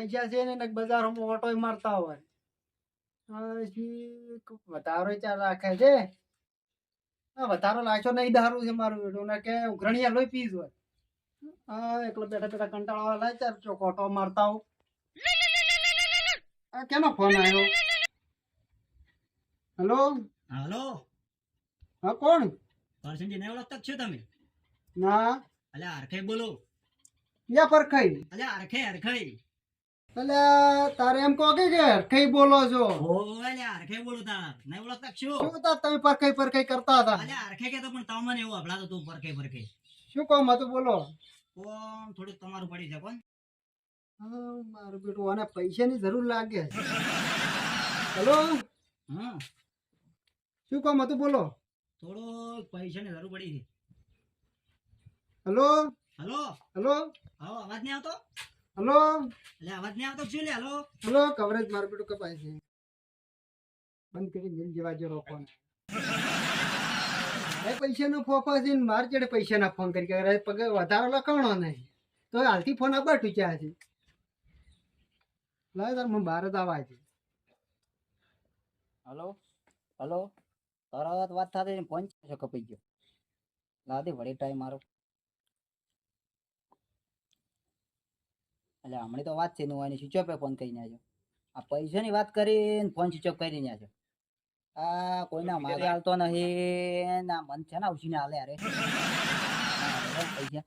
પૈસા છે ને નક ઓટો મારતા હોય. વધારો ચાર રાખે છે. આ વધારો નાખ્યો નહીં દારૂ છે મારું બેટું ને કે ઉઘરણિયા લોહી પીસ હોય. હા એકલો બેઠા બેઠા કંટાળો આવે લાય ચાર ચોક ઓટો મારતા હો કેનો ફોન આવ્યો હેલો? હાલો? હા કોણ? કરશનજી નહીં ઓળખતા છો તમે? ના. અલ્યા હરખાઈ બોલો. યા પરખાઈ? અલ્યા હરખાઈ હરખાઈ. એટલે તારે એમ કહો કે કે હરખાઈ બોલો છો? અલ્યા હરખાઈ બોલો તા નહીં ઓળખતા જ શું? તા તમે પરખાઈ પરખાઈ કરતા હતા? અલ્યા હરખાઈ કહેતો પણ તમને એવું અભડાતો તું પરખાઈ પરખાઈ. શું કહો મત બોલો. કોમ થોડુંક તમારું પડી છે કોણ? મારું બેટું આને પૈસાની જરૂર લાગે. હેલો? હા શું કહો મત બોલો. થોડો પૈસાની જરૂર પડી છે હેલો? હેલો? હેલો? આવો અવાજ નહીં આવતો? હેલો? એટલે અવાજ નહીં આવતો શું લે હલો? હલો કવરેજ મારું બેટું કપાય છે. બંધ કરી મિલ જેવા જો રોકો એ પૈસાનો ફોફા છે ને માર ચડે પૈસાના ફોન કરી કે પગ વધારો લખાણો નહીં તો હાલથી ફોન આપવા ટૂચ્યા છે? લાય તાર મને બહાર જ આવા છે. હલો? હલો? તરત વાત થતી ફોન છે કપાઈ ગયો. લાદી વળી ટાઈમ મારો. એટલે હમણાં તો વાત છે નું એને સ્વિચ ઓફ ફોન કરી આવ્યો. આ પૈસાની વાત કરીને ફોન સ્વિચ ઓફ કરી આવ્યો. આ કોઈના માગે હાલતો નહીં ના મન છે ને ઉછીને હાલે અરે પૈસા.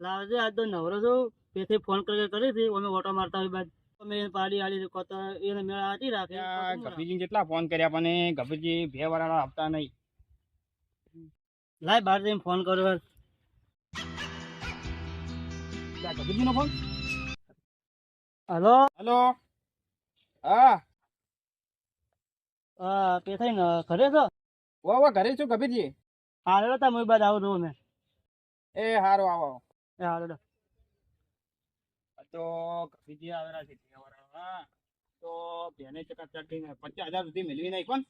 લાવજે આજ તો નવરો છું. તેથી ફોન કરી કરી હતી અમે ઓટો મારતા હોય બાદ. અમે એને પાડી આલી કોતો એને મેળા હતી રાખે ગભીજી કેટલા ફોન કર્યા પણ ગભીજી બે વાળા આપતા નહીં. લાય બહાર જઈને ફોન કરો ગભીજી નો ફોન હલો? હેલો? હા. હા તે થઈને ઘરે છો? ઓ ઓ ઘરે છું ગભીજી હારે હતા હું બાદ આવું છું અમે એ હારો આવો. એ આ તો ગભીજી આવેલા છે વાળા તો બેને ચકા ચડીને પચાસ હજાર સુધી મેળવી નહીં પણ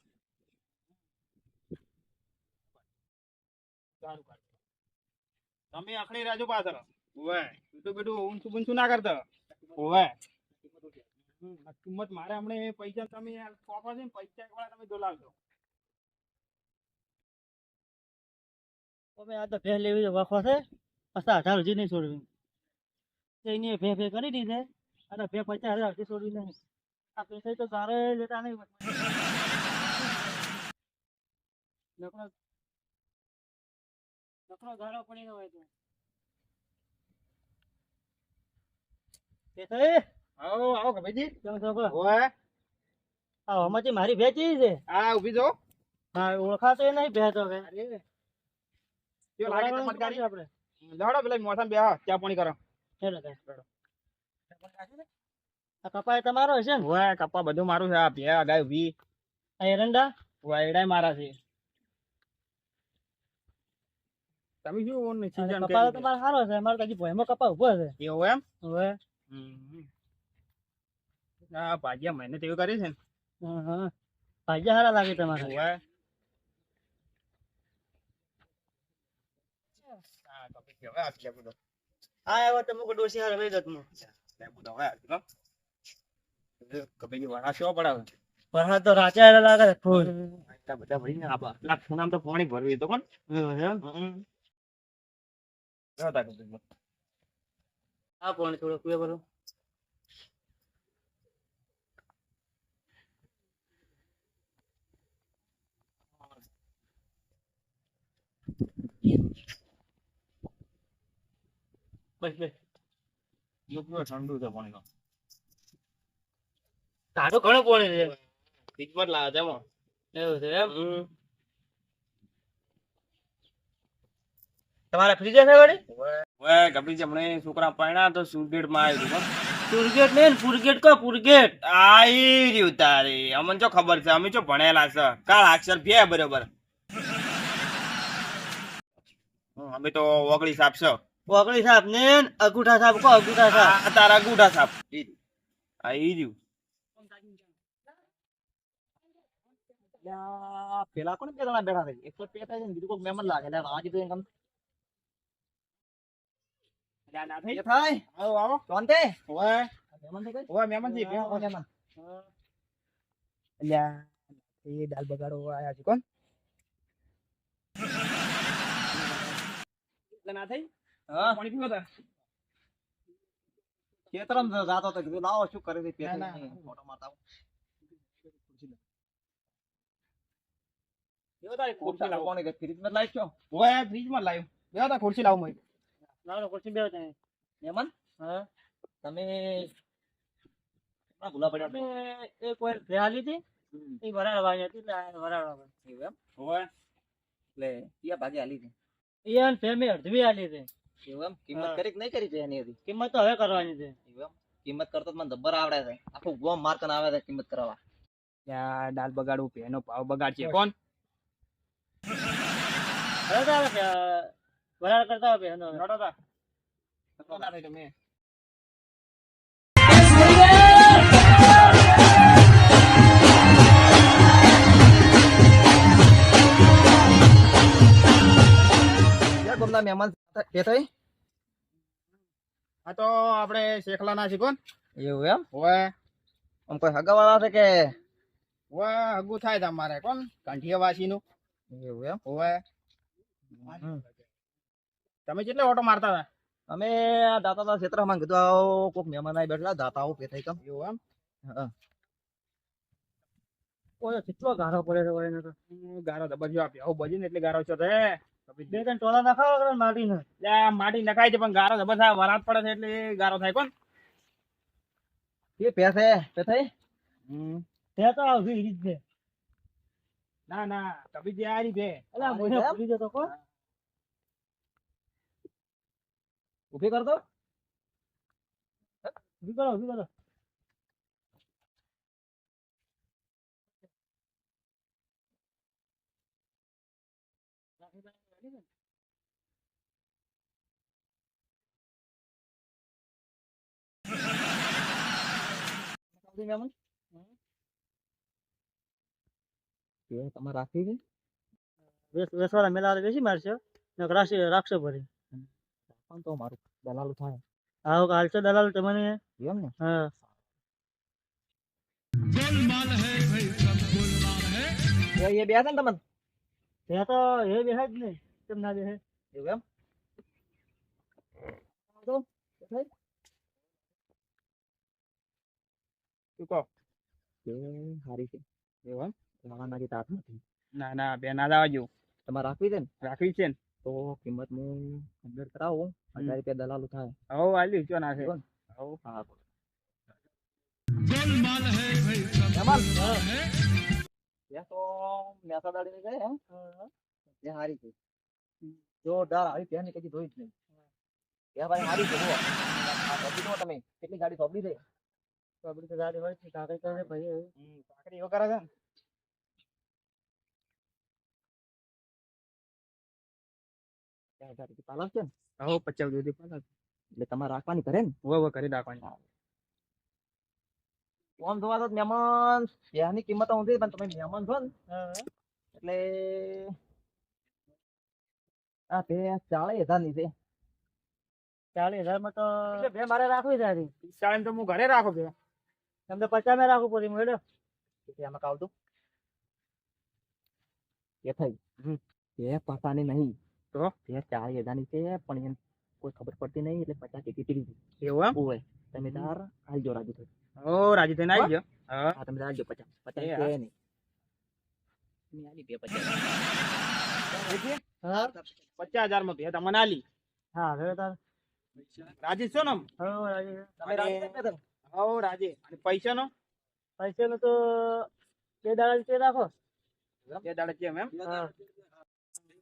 સારું તમે આખડી રાજુ પાછળ. ઓય તું તો બેટું ઊંચું બૂંચું ના કરતો. ઓવે. કિંમત મારે હમણે પૈસા તમે કોપા છે ને પૈસા વાળા તમે દોલાવજો. અમે આ તો ભેં લેવી વખો છે. પાછા અઢાર હજી નહીં છોડવી. એની ભે ભે કરી દીધે અને ભે પચાસ હજાર હજી છોડવી નહીં. આ પૈસા તો સારે લેતા નહીં. નકરો નકરો ગાળો પડી ગયો હોય તો. પૈસા આવો આવો ગભીજી કેમ છો કહો? આ હમણાંથી મારી ભેં છે. આ ઊભી જો. હા ઓળખાતો એ નહીં ભેં તો હવે કેવો લાગે ઓળખાવાનું આપણે? લડો પેલા મોઠા બેહો ચા પાણી કરો. હેલો ગાય. આ કપાય તમારો હશે ને? ઓય કપ્પા બધું મારું છે. આ બે ગાય ઊભી. આ એરંડા? વાયડાય મારા છે. તમે શું ઓન અને season તમારો સારો છે. અમારે તો હજી ભોયમાં કપા ઊભો છે? એવું એમ? ભાજીયા મહેનત એવી કરી છે ને. હં, હં. સારા લાગે તમારે. હા. હા એવો તમે ડોસી હારે લઈ જતું હો. હવે કપેલી વાળા શું પડાવે? પણ તો રાચે હારે લાગે ફૂલ. બધા ભરીને આપા લાખ નામ તો પાણી ભરવી તો કોણ? એવું છે એમ? હમ. લ્યો તાર કપેલી. આ પણ થોડું કુએ બોલો. બસ બસ. જો કેવું ઠંડુ છે પાણી તો. ઘણો ઘણું પાણી છે. ફ્રીજમાં જ લાવે છે એમાં. એવું છે એમ? તમારા તમારે ફ્રીજ છે વળી ઓય છોકરા પરણ્યા તો સુરગેટમાં આવ્યું સુરગેટ નહીં ને પુરગેટ કો ફુરગેટ. આઈ રહ્યું તારી. અમને જો ખબર છે અમે જો ભણેલા છે. કાળ અક્ષર બરોબર. હમ, અમે તો ઓગળી સાપ છે. ઓગળી સાહેબ ને અગુઠા સાહેબ કો અગુઠા આ તારા અગુઠા સાપ. આ રહ્યું. પેલા કોને પેલા બેઠા થઈ એક તો પેટા છે બીજું કોઈક મહેમાન લાગે. લ્યા, આજે તો એમ ના થઈ આવો આવો શાંતિ ઓય મહેમાન? ઓય. અલ્યા એ દાલ બગાડો આયા છે કોણ ના થઈ હા પાણી પીવો તાર. ખેતરમ જાતો તો કીધું લાવો શું કરે છે ના. ફોટો મારતા ખુરશી લાવો. ઓય ફ્રીજમાં લાવ્યો ખુરશી લાવો મય લાવો ખુરશી બેહો તમે. મહેમાન હા. તમે આ ભૂલા પડ્યા? અમે એક વાર ભે લીધી એ વરાળ વરાળવાની હતી એટલે વરાળ વરાળવા એવું એમ? હોય એટલે ક્યાં ભાગે આલી હતી. અને ભે અડધવી આલી હતી. એવું એમ? કિંમત કરી કે નહીં કરી છે એની હતી? કિંમત તો હવે કરવાની છે. એવું એમ? કિંમત કરતો મને જબ્બર આવડે છે. આખું ગોમ માર્કન આવે છે કિંમત કરવા. ત્યાં દાલ બગાડવું પેનો ભાવ બગાડ છે કોણ? હવે વરાળ કરતા હોય હનો નડો તાર. નડો તમે. મહેમાન કે થઈ આ તો આપણે શેખલાના છે કોણ? એવું એમ? ઓય આમ કોઈ હગાવાળા છે કે? ઓય હગું થાય તમારે કોણ? કાંઠિયાવાસીનું. એવું એમ? ઓય તમે કેટલા ઓટો મારતા હતા? અમે આ દાતાના ક્ષેત્રમાં કીધું આવો કોઈક મહેમાન આવી બેઠા દાતાઓ થઈ કમ એવું એમ? હા. ઓય કેટલો ગારો પડે છે ઓય તો? ગારો આપ્યો આવું બજીને એટલે ગારો છો તે બે ત્રણ ટોલા નાખાવો કરે ને એટલે માટી નખાય છે પણ ગારો જબર થાય વરાત પડે છે એટલે ગારો થાય કોણ? એ પેસે પે થઈ? ત્યાં તો આવશે એ રીત છે. ના ના કભી જે આ રીતે? ભૂલી જતો કોણ? ઊભી કરતો ઊભી કરો ઊભી કરો. તમારે રાખી છે? વેસ વેસવાળા મેલા બેસી મારશે. રાશી ભરી પણ તો મારું દલાલું થાય. આવો કાલ છે દલાલ તમને? એમ ને? હા. એ ને તમને? ત્યાં તો એ બેહે જ નહીં કેમ ના બેહે એવું એમ? તું કહો? એ સારી છે. એવું લાવવાના જે તાત નથી? ના ના બે ના લાવજો તમારે રાખવી છે ને? રાખવી છે ને? તો કિંમત હું અંદર કરાવું હજાર રૂપિયા દલાલું થાય હો આલી ચો ના. કોણ? હવ. હા મહેમાન ત્યાં તો મેસા દાડીને ગયે ત્યાં હારી છે જોરદાર આવી ત્યાં કદી જોઈ જ નહીં. ત્યાં ભાઈ હારી. બધી તમે. કેટલી ગાડી સોંપડી છે? સોંપડી તો ગાડી હોય કાકડી કરે ભાઈ. કાકડી એવો કરે છે ને. ત્યાં હજાર પાલવ છે ને. હો પચાસ સુધી પાલવ એટલે તમારે રાખવાની કરે ને? હવે હવે કરી રાખવાની આમ જોવા તો મહેમાન. ત્યાંની કિંમત ઊંધી પણ તમે મહેમાન છો ને. હા એટલે આ તે ચાલીસ હજારની છે. ચાલીસ હજારમાં તો બે મારે રાખવી છે આની. તો હું ઘરે રાખો કે એમ તો પચાસમાં રાખવું પડે મેળો એટલે આમાં કાવતું કે થઈ. એ પતાની નહીં. તો? બે ચાર હજાર છે પણ એમ કોઈ ખબર પડતી નહીં એટલે પચાસ કે કેટલી એવું એમ? હોય તમે તાર આવજો રાજી થઈ ઓ રાજી થઈને આવી ગયો હા. તમે આવજો પચાસ. પચાસ છે. નહીં. પચાસ. હજારમાં આલી. હા હવે તાર. રાજી છો ને તમે રાજી રાજી. અને પૈસા નો પૈસા નું તો બે દાડા તે રાખો. બે દાડા કેમ એમ?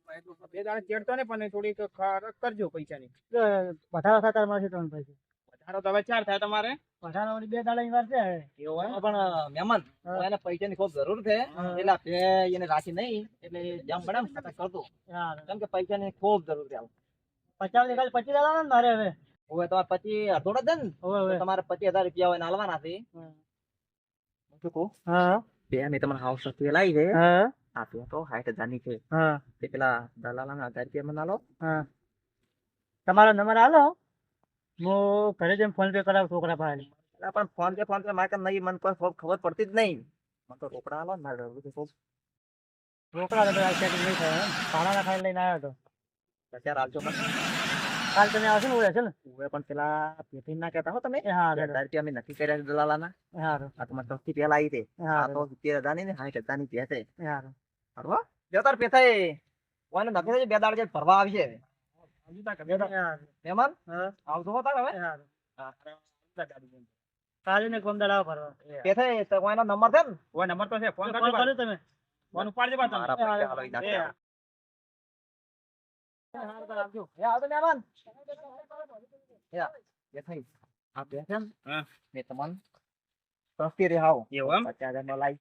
બે દાડે ચેડતો ને પણ થોડીક ખરક કરજો પૈસાની. વધારો થાય તારે મળશે ત્રણ પૈસા. વધારો તો હવે ચાર થાય તમારે. વધારો બે દાડા ની વાર છે. એવું પણ મહેમાન એને પૈસા ની ખૂબ જરૂર છે. એટલે બે એને રાખી નહીં એટલે જેમ બને એમ કરતો. કેમ કે પૈસા ની ખૂબ જરૂર છે. પચાસ ખાલી પચીસ દાડા ને મારે હવે. હવે તમારે પછી અડધો જ ને. તમારે પચીસ હજાર રૂપિયા હોય ને આલવાના છે શું કહું? હા. બે મેં તમને હાઉસ સસ્તી લાવી છે. હા. આ બે તો સાઠ હજારની છે હા તે પેલા દલાલા હજાર રૂપિયા મને આલો હા તમારો નંબર આલો હું ઘરે જઈને ફોન પે કરાવું છોકરા પાસે પણ ફોન પે ફોન પે મારે નહીં મને કોઈ ખબર પડતી જ નહીં મને તો રોકડા આલો ને મારે રોકડા તો નહીં થાય એમ. લઈને આવ્યો હતો અત્યારે આવજો કાલ તમે આવશો ને છે ને હવે પણ પેલા પેથી ના કહેતા હો તમે હા હજાર રૂપિયા અમે નક્કી કર્યા છે દલાલાના હા આ મને સૌથી પહેલા આવી તે હા આ તો સિત્તેર હજારની ને સાઠ હજારની છે એ હા. હરવા જો તાર પેથાય કોઈને નક્કી થયું બે દાડ જે ફરવા આવશે એ હા. મહેમાન આવજો તાર હવે. કાલે ને કોમ દાડા ફરવા. પેથાય તો કોઈનો નંબર છે ને? ઓય નંબર તો છે ફોન કરજો તમે. ફોન ઉપાડજો બા તમે નાખી આ, છે ને. મેં તમને સસ્તી રેહાવ એવું એમ? પચાસ હજાર નો લાવી